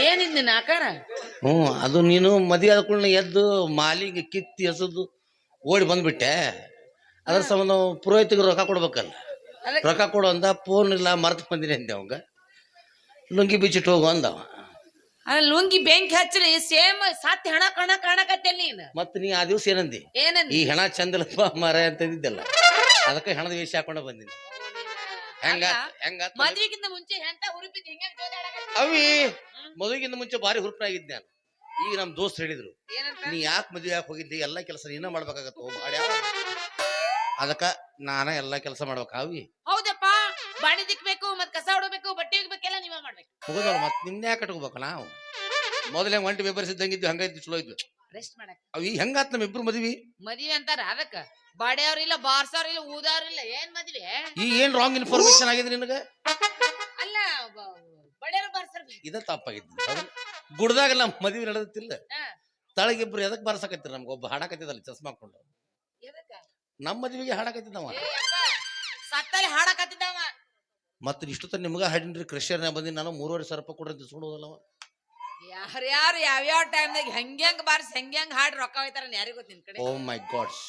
ಏನಿದ್ ನಿನ್ನ ಆಕಾರ? ಹ್ಞೂ ಅದು ನೀನು ಮದುವೆ ಆದ ಕೂಡಲೇ ಎದ್ದು ಮಾಲಿಗೆ ಕಿತ್ತಿ ಎಸೆದು ಓಡಿ ಬಂದ್ಬಿಟ್ಟೆ. ಅದ್ರ ಸಂಬಂಧ ಪುರೋಹಿತಿಗೆ ರೊಕ್ಕ ಕೊಡ್ಬೇಕಲ್ಲ. ಅದಕ್ಕೆ ರೊಕ್ಕ ಕೊಡು ಅಂದ ಫೋನ್ ಇಲ್ಲ ಮರ್ತು ಬಂದಿನಿ ಅಂದೆ ಅವಂಗ. ಲುಂಗಿ ಬಿಚ್ಚಿಟ್ಟು ಹೋಗು ಅಂದವ ಆ ಲುಂಗಿ ಬೆಂಕಿ ಹಚ್ಚಲಿ ಸೇಮ್ ಸತ್ ಹಣ ಕಣ ಕಾಣಕತ್ತೆ ನೀನ್? ಮತ್ತೆ ನೀ ಆ ದಿವಸ ಏನಂದಿ? ಏನಂದಿ? ಈ ಹೆಣ ಚಂದಲಪ್ಪ ಮರ ಅಂತಂದಿದ್ದಲ್ಲ. ಅದಕ್ಕೆ ಹೆಣದ ವೇಷ ಹಾಕೊಂಡು ಬಂದಿನಿ. ಹೆಂಗ ಹೆಂಗ ಮದ್ವಿಗಿಂತ ಮುಂಚೆ ಎಂತ ಹುರುಪಿದ್ ಹಿಂಗ? ಅವಿ! ಮದುವೆಗಿಂತ ಮುಂಚೆ ಭಾರಿ ಹುರುಪನಾಗಿದ್ದೆ ನಾನು. ಈಗ ನಮ್ಮ ದೋಸ್ತ್ ಹೇಳಿದ್ರು ನೀ ಯಾಕೆ ಮದುವೆ ಯಾಕೆ ಹೋಗಿದ್ದೆ? ಎಲ್ಲ ಕೆಲಸ ನೀನ ಮಾಡ್ಬೇಕಾಗತ್ತ ಅದಕ್ಕ ನಾನ ಎಲ್ಲ ಕೆಲಸ ಮಾಡ್ಬೇಕಾವಿ ಹೌದಪ್ಪ. ಬಾಡಿ ದಿಕ್ಬೇಕು ಮತ್ ಕಸ ಹೊಡಬೇಕು ಬಟ್ಟೆ ಹೋಗ್ಬೇಕೆಲ್ಲ ನೀವ ಮಾಡ್ಬೇಕು. ಮುಗಿದವ್ರು ಮತ್ತೆ ನಿಮ್ನೆ ಯಾಕೆ ಕಟ್ಕೋಬೇಕು ನಾವು? ಮೊದಲೇ ಒಂಟಿ ಬೆಬ್ಬರಿಸಿದ್ದಂಗಿದ್ದು ಹಂಗೈತಿ ಚಲೋ ಇದ್ವಿ. ರೆಸ್ಟ್ ಮಾಡಕ್. ಅವಿ ಹೆಂಗಾತ್ ನಮ್ಮ ಇಬ್ರು ಮದ್ವಿ? ಮದ್ವಿ ಅಂತಾರ ಅದಕ್ಕ. ಬಾಡ್ಯವ್ರಿಲ್ಲ ಬಾರ್ಸವ್ರಿಲ್ಲ ಊದವ್ರಿಲ್ಲ ಏನ್ ಮದ್ವೆ? ಈ ಏನ್ ರಾಂಗ್ ಇನ್ಫಾರ್ಮೇಶನ್ ಆಗಿದೆ ನಿನಗ? ಅಲ್ಲ ಇದ ತಪ್ಪಾಗಿತ್ತು. ಗುಡ್ದಾಗ ನಮ್ಮ ಮದ್ವಿ ನಡೆದಿಲ್ಲ. ತಳಗಿಬ್ರು ಎದಕ್ ಬರ್ಸಕತ್ತಿ ನಮ್ಗೆ? ಒಬ್ಬ ಹಾಡಕತ್ತಿದಲ್ಲ ಚಸ್ಮಾ ಹಾಕೊಂಡು ನಮ್ಮ ಮದ್ವಿಗೆ ಹಾಡಕತ್ತಿದ್ದವ ಸತ್ತಲ್ಲಿ ಹಾಡಕತ್ತಿದ್ದವ ಮತ್ತೆ ಇಷ್ಟೊತ್ತ ನಿಮ್ಗ ಹಾಡಿನ್ರಿ ಕ್ರಷರ್ನ ಬಂದಿ ನಾನು ಮೂರುವರೆ ಸಾವಿರ ರೂಪಾಯಿ ಕೊಡ್ರಿ ತಿಸ್ಕೊಂಡು ಹೋದಲ್ಲವ ಯಾರ್ಯಾರು ಯಾವ್ಯಾವ ಟೈಮ್ದಾಗ ಹೆಂಗ್ಯಾಂಗ್ ಬಾರ್ಸ್ ಹೆಂಗ್ ಹಾಡ್ ರೊಕ್ಕ ಹೋಯ್ತಾರ ಯಾರಿಗೂ ನಿನ್ ಕಡೆ? ಓ ಮೈ ಗಾಡ್ಸ್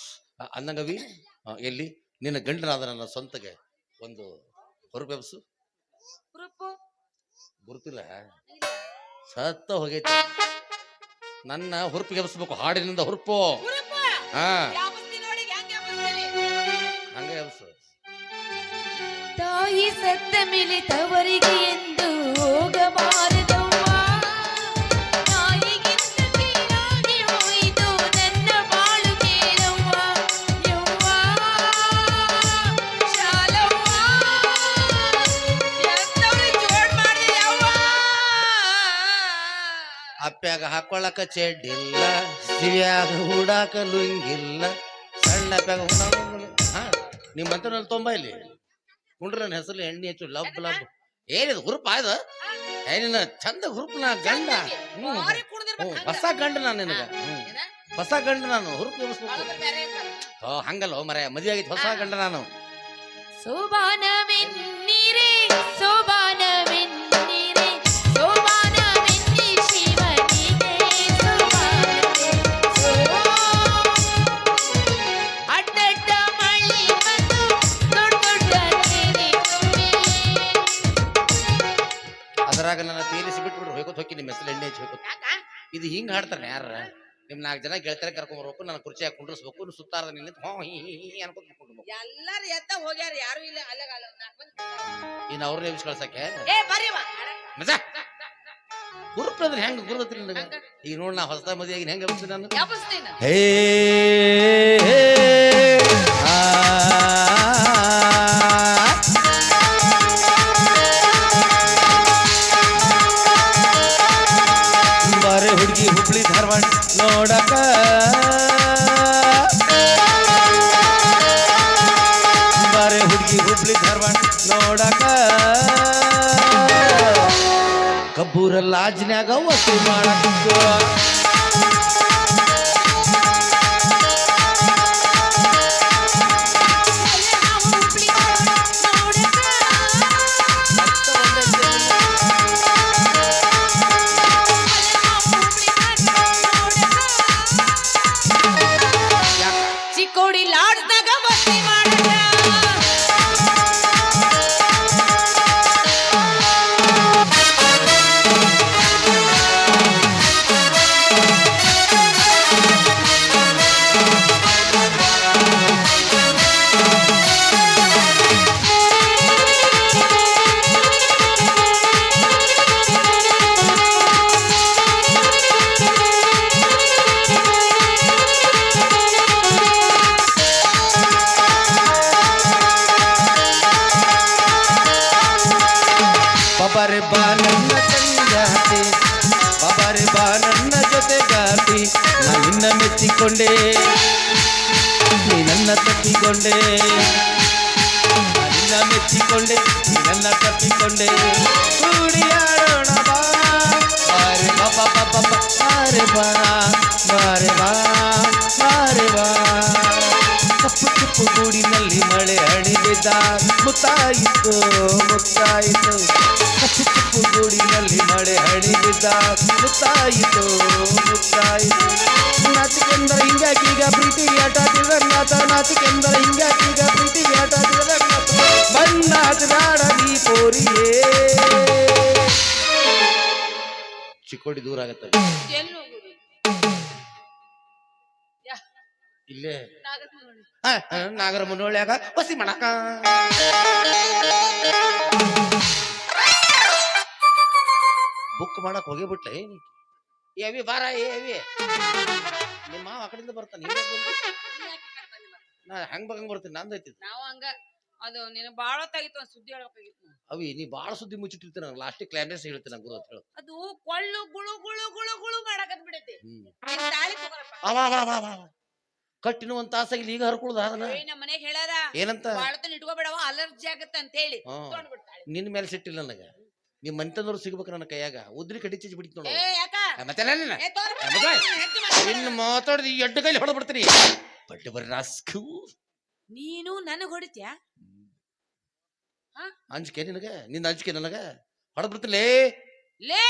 ಅಂದಂಗವಿ ಎಲ್ಲಿ? ನಿನ್ನ ಗಂಡನಾದ ನನ್ನ ಸ್ವಂತಗೆ ಒಂದು ಹೊರಪೆಬ್ಸು ಗುರುತಿಲ್ಲ. ಸತ್ತ ಹೋಗೈತಿ. ನನ್ನ ಹುರುಪಿಗೆ ಎಬ್ಸ್ಬೇಕು ಹಾಡಿನಿಂದ ಹುರುಪು. ಹಾ. ಹೆಂಗ್ ಎಬ್ಸು. ತಾಯಿ ಸತ್ತ ಮೇಲೆ ಅಪ್ಪ್ಯಾಗ ಹಾಕೊಳ್ಳಕ ಚೆಡ್ಡಿಲ್ಲ ಸಿವ್ಯಾಗ ಹೂಡಾಕ ಲುಂಗಿಲ್ಲ ಸಣ್ಣ ಪ್ಯಾಗ ಹಾ ನಿಮ್ಮಂತ ತೊಂಬ ಇಲ್ಲಿ. ಕುಂಡ್ರ ನನ್ನ ಹೆಸರು ಎಣ್ಣೆ ಹೆಚ್ಚು ಲಬ್ ಲಬ್. ಏನಿದು ಹುರುಪ ಇದು? ಏನಿನ ಚಂದ ನಾ ಗಂಡ. ಹ್ಮ್. ಹೊಸ ಗಂಡ ನಾನು ನಿನಗ. ಹ್ಮ್. ಹೊಸ ಗಂಡ ನಾನು ಹುರುಪ್ ಎಬ್ಸ್ಬೇಕು ಹಂಗಲ್ಲ ಮರ ಮದುವೆ ಆಗಿತ್ತು ಹೊಸ ಗಂಡ ನಾನು. ಸೋಬಾನವೆನ್ನಿರೆ ನನ್ನ ತೇಲಿಸಿ ಬಿಟ್ಬಿಟ್ರು ಹೋಗೋದು ಹೋಗಿ ನಿಮ್ಮ ಹೆಸರು ಎಣ್ಣೆ ಹಚ್ಚಿ ಇದು ಹಿಂಗ್ ಹಾಡ್ತಾರೆ ಯಾರ ನಿಮ್ ನಾಲ್ಕು ಜನ ಗೆಳತಿಯರ ಕರ್ಕೊಂಡ್ ಬರ್ಬೇಕು ನನ್ನ ಕುರ್ಚಿ ಹಾಕಿ ಕುಂಡ್ರಿಸ್ಬೇಕು ಸುತ್ತಾರ ಸುತ್ತಾರದ ನಿನ್ನ ಹೋ ಹೀ ಹೀ ಹೀ ಕುಂಡ್ಬೇಕು ಎಲ್ಲಾರು ಎತ್ತ ಹೋಗ್ಯಾರ ಯಾರು ಇಲ್ಲ ಅಲ್ಲ ಕೂತಾರ. ಇನ್ನು ಅವ್ರನ್ನ ಎಬ್ಸ್ ಕಳ್ಸಕ್ಕೆ? ಏ ಬರ್ರಿವ ಮಜಾ. ಗುರುಪ್ರ ಅಂದ್ರೆ ಹೆಂಗ್ ಗುರುತ್ರಿ ಈಗ ನೋಡ್ ನಾ ಹೊಸದ ಮದುವೆ ಆಗಿ ಹೆಂಗ್ ಎಬ್ಸ್ತೀನಿ ನಾನು? ಹೇ. ಹುಡುಗಿ ಹುಬ್ಳಿ ಧಾರವಾಡ ನೋಡಕ. ಕಬ್ಬೂರ ಲಾಜ್ನ್ಯಾಗ ವಸೂಲ್ ಮಾಡಕ್ಕ ಬಬರೆ ಬಾ ನನ್ನ ಸಂಗಾತಿ ಬಬರೆ ಬಾ ನನ್ನ ಜೊತೆಗಾತಿ ನಿನ್ನ ಮೆಚ್ಚಿಕೊಂಡೆ. ನೀ ನನ್ನ ತಪ್ಪಿಕೊಂಡೆ ನಿನ್ನ ಮೆಚ್ಚಿಕೊಂಡೆ, ನೀ ನನ್ನ ತಪ್ಪಿಕೊಂಡೆ. ಕೂಡಿಯಾಡೋಣ ಬಾ, ಬಾರೆ ಬಾ ಬಾ ಬಾ ಬಾ ಬಾ, ಬಾರೆ ಬಾ ಬಾರೆ ಬಾ. ಕಪ್ಪು ಗೂಡಿನಲ್ಲಿ ಮಳೆ ಹಣಿಬಿದ್ದ ಮುತ್ತಾಯಿತು ಮುತ್ತಾಯಿತು. ಕಪ್ಪು ಕಪ್ಪು ಗೂಡಿನಲ್ಲಿ ಮಳೆ ಹಣಿ ಬಿದ್ದ ಮುತ್ತಾಯಿತು. ಮುತ್ತಾಯಿತು ನಾಚಿಕೆಂದರ ಹಿಂಗಾಕೀಗ ಪ್ರೀತಿ ಆಟ ತಿಳಂಗಾತ ನಾಚಿಕೆಂದರ ಹಿಂಗಾಕೀಗ ಪ್ರೀತಿ ಆಟ ತಿಳಂಗಾತ ಬಣ್ಣಾಟ ಬೇಡ ನೀ ಪೋರಿಯೇ ಚಿಕ್ಕೋಡಿ ದೂರ ಆಗತ್ತೆ. ಇಲ್ಲೇ. ನಾಗರ ಮುನ್ನೋಳ್ಯಾಗ ಬಸಿ ಮಾಡಕ ಬುಕ್ ಮಾಡಕ್ ಹೋಗಿಬಿಟ್ಲೆ ಏವಿ ಬಾರ ಏವಿ. ನಿಮ್ಮ ಮಾವ ಆ ಕಡೆಯಿಂದ ಬರ್ತಾನೆ. ನೀನ್? ನೀ ಹೆಂಗ್ ಬಗಂಗ್ ಬರ್ತೀನಿ ನಂದು ಐತಿ ನಾವು ಹಂಗ ಅದು ನಿನ್ನ ಬಾಳ ತಾಗಿತ್ತು ಸುದ್ದಿ ಹೇಳಬೇಕಾಗಿತ್ತು. ಅವಿ ನೀ ಬಾಳ ಸುದ್ದಿ ಮುಚ್ಚಿಟ್ಟಿರ್ತೀನಿ ನಾನು ಲಾಸ್ಟಿಗೆ ಕ್ಲೈಮ್ಯಾಕ್ಸ್ ಹೇಳ್ತೀನಿ ನಂಗೆ ಅಂತ ಹೇಳು. ಅದು ಕೊಳ್ಳು ಗುಳು ಗುಳು ಗುಳು ಗುಳು ಮಾಡಕತ್ ಬಿಡೈತಿ ತಾಳಿ ತಗೋರಪ್ಪ. ಅವ ಅವ ಅವ. ಕಟ್ಟಿನ ಒಂದ್ ಈಗ ಹರ್ಕೊಳ್ದ ಅದನ್ನ? ನಮ್ಮ ಮನೆಗ್ ಏನಂತ? ಬಾಳತನ ಇಟ್ಕೋಬೇಡವ ಅಲರ್ಜಿ ಆಗತ್ತೆ ಅಂತ ಹೇಳಿ ಹಾ. ತೊಗೊಂಡ್ಬಿಡ್ತಾಳೆ. ನಿನ್ನ ಮೇಲೆ ಸಿಟ್ಟಿಲ್ಲ ನನಗೆ. ನಿಮ್ಮ ಮನೆತನವ್ರು ಸಿಗ್ಬೇಕು ನನ್ನ ಕೈಯಾಗ. ಉದ್ರಿ ಕಡಿ ಬಿಡಿತ್ ಬಿಡ್ತು ನೋಡು. ಏ ಯಾಕ? ಮತ್ತೆ ಅಲ್ಲ ಏ? ಹೆಂಡ್ತಿ. ಇನ್ನು ಮಾತಾಡಿದ ಎಡ್ಡು ಕೈಲಿ ಹೊಡೆದ್ ಬಿಡ್ತೀನಿ ಬಡ್ಡಿ ಬರ್ರಿ ರಾಸ್ಕು. ನೀನು ನನಗ್ ಹೊಡಿತ್ಯಾ? ಅಂಜಿಕೆ ನಿನಗ? ನಿನ್ನ ಅಂಜಿಕೆ ನನಗ? ಲೇ.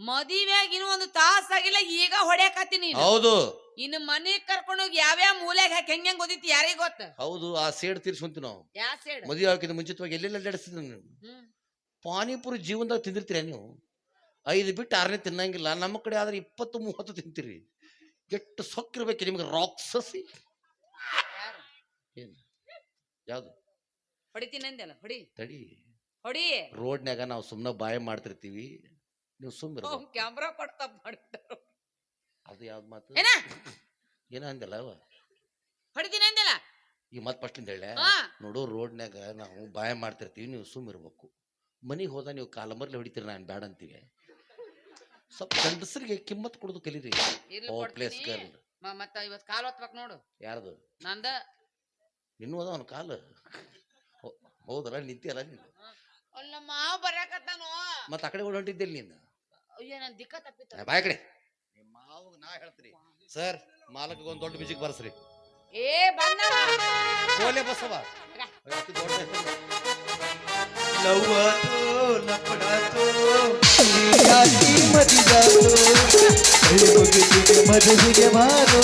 ಮದಿವ್ಯಾಗ ಇನ್ನು ಒಂದು ತಾಸಾಗಿಲ್ಲ ಈಗ ಹೊಡ್ಯಾಕತ್ತೀನಿ ಹೌದು. ಇನ್ನು ಮನೆ ಕರ್ಕೊಂಡೋಗಿ ಯಾವ್ಯಾವ ಮೂಲೆಗೆ ಹಾಕಿ ಹೆಂಗ್ ಹೆಂಗ್ ಓದಿತಿ ಯಾರಿಗೆ ಗೊತ್ತ? ಹೌದು ಆ ಸೇಡ್ ತೀರ್ಸ್ಕೊಂತೀವಿ ನಾವು. ಯಾ ಸೇಡ್? ಮದುವೆ ಹಾಕಿದ ಮುಂಚಿತವಾಗಿ ಎಲ್ಲೆಲ್ಲ ಅಡ್ಡಾಡಿಸ್ತಿದ್ದೆ ನೀವು? ಪಾನಿಪುರಿ ಜೀವನದಾಗ ತಿಂದಿರ್ತೀರ ನೀವು? ಐದು ಬಿಟ್ಟು ಆರನೇ ತಿನ್ನಂಗಿಲ್ಲ. ನಮ್ಮ ಕಡೆ ಆದ್ರೆ ಇಪ್ಪತ್ತು ಮೂವತ್ತು ತಿಂತೀರಿ. ಎಷ್ಟು ಸೊಕ್ಕಿರ್ಬೇಕು ನಿಮ್ಗೆ ರಾಕ್ಸಸಿ ಯಾರು? ಏನು? ಯಾವ್ದು? ಹೊಡಿತೀನಿ ಅಂದೆಲ್ಲ ಹೊಡಿ. ತಡಿ. ಹೊಡಿ. ರೋಡ್ನ್ಯಾಗ ನಾವು ಸುಮ್ಮನೆ ಬಾಯ ಮಾಡ್ತಿರ್ತೀವಿ. ನೀವು ಸುಮ್ಮನೆ ಕ್ಯಾಮ್ರಾ ಕೊಡ್ತಾ ಮಾಡ್ತಾರ ಅದು ಯಾವ್ದು ಮಾತು? ಏನ? ಏನ ಅಂದಲ್ಲ ಅವ. ಹೊಡಿತೀನಿ ಅಂದಿಲ್ಲ? ಈ ಮತ್ ಪಸ್ಟ್ ಹೇಳ. ಹಾ. ನೋಡು ರೋಡ್ನ್ಯಾಗ ನಾವು ಬಾಯ ಮಾಡ್ತಿರ್ತೀವಿ ನೀವು ಸುಮ್ಮ ಇರ್ಬೇಕು. ಮನಿಗೆ ಹೋದ ನೀವು ಕಾಲಮರ್ಲಿ ಹೊಡಿತೀರಿ ನಾನು ಬೇಡ ಅಂತೀವಿ ಸ್ವಲ್ಪ ಗಂಡಸರಿಗೆ ಕಿಮ್ಮತ್ ಕೊಡೋದು ಕಲೀರಿ. ಇರ್ಲಿ ಓ ಪ್ಲೇಸ್ ಕೊಡ್ತೀನಿ ಗರ್ಲ್ ಮ- ಮತ್ತ ಇವತ್ ಕಾಲ್ ಹೊತ್ಬೇಕ್ ನೋಡು. ಯಾರ್ದು? ನಂದ. ಇನ್ನೂ ಅದ ಅವನ ಕಾಲು? ಹೋ- ಹೌದಲ್ಲ ನಿಂತಿಯಲ್ಲ ನೀನು? ಅಲ್ಲ ಮಾವ ಬರಾಕತ್ತಾನೋ ಮತ್ತೆ ಆ ಕಡೆ ಓಡ್ ಹೊಂಟಿದ್ದಿಲ್ಲ ನೀನು? ಅಯ್ಯೋ ನನ್ ದಿಕ್ಕ ತಪ್ಪಿತ್ತ ಬಾಯ್ ಕಡೆ. ಹೇಳ್ತೀನಿ ಸರ್ ಮಾಲಕ್ಗೆ ಒಂದು ದೊಡ್ಡ ಮ್ಯೂಸಿಕ್ ಬರ್ಸ್ರಿ. ಏ ಕೋಲೆ ಬಸವ. ಅತಿ ದೊಡ್ಡ ಹೆಸರು. ಮದುವೆಗೆ ಮಾರೋ